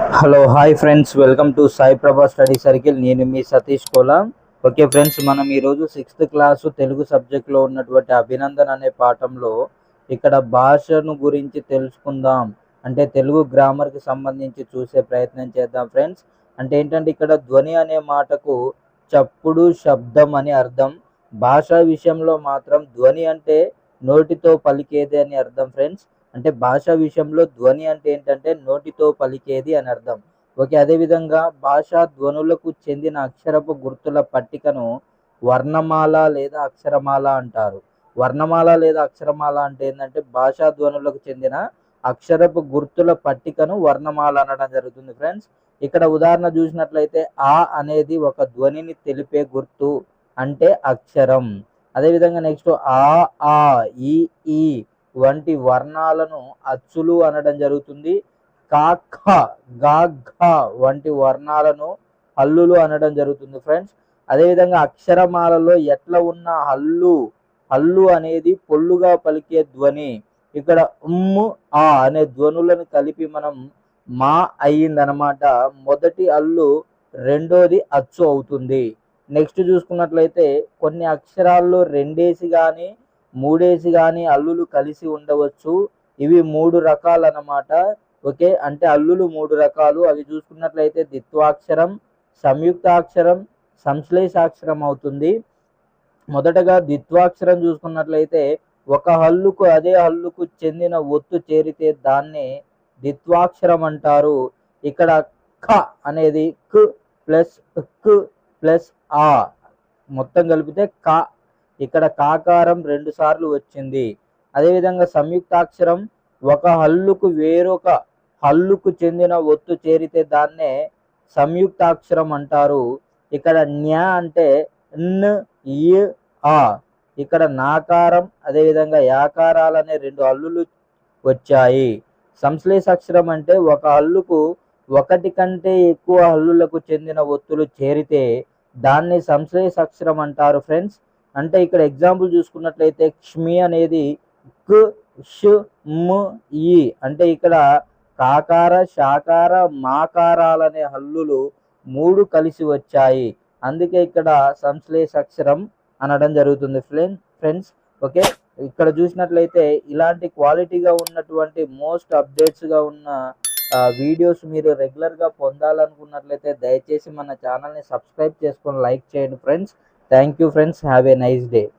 Hello hi friends. Welcome to Sai Prabha study circle. నేను మీ Satish Kola. Okay friends మనం ఈరోజు సిక్స్త్ క్లాసు తెలుగు సబ్జెక్ట్లో ఉన్నటువంటి అభినందన్ అనే పాఠంలో ఇక్కడ భాషను గురించి తెలుసుకుందాం. అంటే తెలుగు గ్రామర్కి సంబంధించి చూసే ప్రయత్నం చేద్దాం ఫ్రెండ్స్. అంటే ఏంటంటే ఇక్కడ ధ్వని అనే మాటకు చప్పుడు శబ్దం అని అర్థం. భాష విషయంలో మాత్రం ధ్వని అంటే నోటితో పలికేదే అని అర్థం ఫ్రెండ్స్. అంటే భాష విషయంలో ధ్వని అంటే ఏంటంటే నోటితో పలికేది అని అర్థం. ఓకే అదేవిధంగా భాషా ధ్వనులకు చెందిన అక్షరపు గుర్తుల పట్టికను వర్ణమాల లేదా అక్షరమాల అంటారు. వర్ణమాల లేదా అక్షరమాల అంటే ఏంటంటే భాషా ధ్వనులకు చెందిన అక్షరపు గుర్తుల పట్టికను వర్ణమాల అనడం జరుగుతుంది ఫ్రెండ్స్. ఇక్కడ ఉదాహరణ చూసినట్లయితే ఆ అనేది ఒక ధ్వనిని తెలిపే గుర్తు అంటే అక్షరం. అదేవిధంగా నెక్స్ట్ ఆ ఆ ఈ ఈ వంటి వర్ణాలను అచ్చులు అనడం జరుగుతుంది. కాఖ గాఘ వంటి వర్ణాలను హల్లులు అనడం జరుగుతుంది ఫ్రెండ్స్. అదేవిధంగా అక్షరమాలలో ఎట్లా ఉన్న హల్లు హల్లు అనేది పొల్లుగా పలికే ధ్వని. ఇక్కడ ఉమ్ము ఆ అనే ధ్వనులను కలిపి మనం మా అయ్యిందనమాట. మొదటి అల్లు రెండోది అచ్చు అవుతుంది. నెక్స్ట్ చూసుకున్నట్లయితే కొన్ని అక్షరాల్లో రెండేసి కానీ మూడేసి కానీ అల్లులు కలిసి ఉండవచ్చు. ఇవి మూడు రకాలు అన్నమాట ఓకే? అంటే అల్లులు మూడు రకాలు. అవి చూసుకున్నట్లయితే ద్విత్వాక్షరం సంయుక్తాక్షరం సంశ్లేషాక్షరం అవుతుంది. మొదటగా ద్విత్వాక్షరం చూసుకున్నట్లయితే ఒక హల్లుకు అదే హల్లుకు చెందిన ఒత్తు చేరితే దాన్ని దిత్వాక్షరం అంటారు. ఇక్కడ ఖ అనేది క్ ప్లస్ క్ ప్లస్ ఆ. మొత్తం కలిపితే క ఇక్కడ కాకారం రెండు సార్లు వచ్చింది. అదేవిధంగా సంయుక్తాక్షరం ఒక హల్లుకు వేరొక హల్లుకు చెందిన ఒత్తు చేరితే దాన్నే సంయుక్తాక్షరం అంటారు. ఇక్కడ న్యా అంటే న్ ఆ. ఇక్కడ నాకారం అదేవిధంగా యాకారాలు అనే రెండు హల్లులు వచ్చాయి. సంశ్లేషాక్షరం అంటే ఒక హల్లుకు ఒకటి కంటే ఎక్కువ హల్లులకు చెందిన ఒత్తులు చేరితే దాన్ని సంశ్లేషాక్షరం అంటారు ఫ్రెండ్స్. అంటే ఇక్కడ ఎగ్జాంపుల్ చూసుకున్నట్లయితే క్ష్మి అనేది క్ ష్ మ్ ఈ. అంటే ఇక్కడ కాకార శాకార మాకారాలు అనే హల్లులు మూడు కలిసి వచ్చాయి. అందుకే ఇక్కడ సంశ్లేషాక్షరం అనడం జరుగుతుంది ఫ్రెండ్ ఫ్రెండ్స్. ఓకే? ఇక్కడ చూసినట్లయితే ఇలాంటి క్వాలిటీగా ఉన్నటువంటి మోస్ట్ అప్డేట్స్గా ఉన్న వీడియోస్ మీరు రెగ్యులర్గా పొందాలనుకున్నట్లయితే దయచేసి మన ఛానల్ని సబ్స్క్రైబ్ చేసుకొని లైక్ చేయండి friends. Thank you friends. Have a nice day.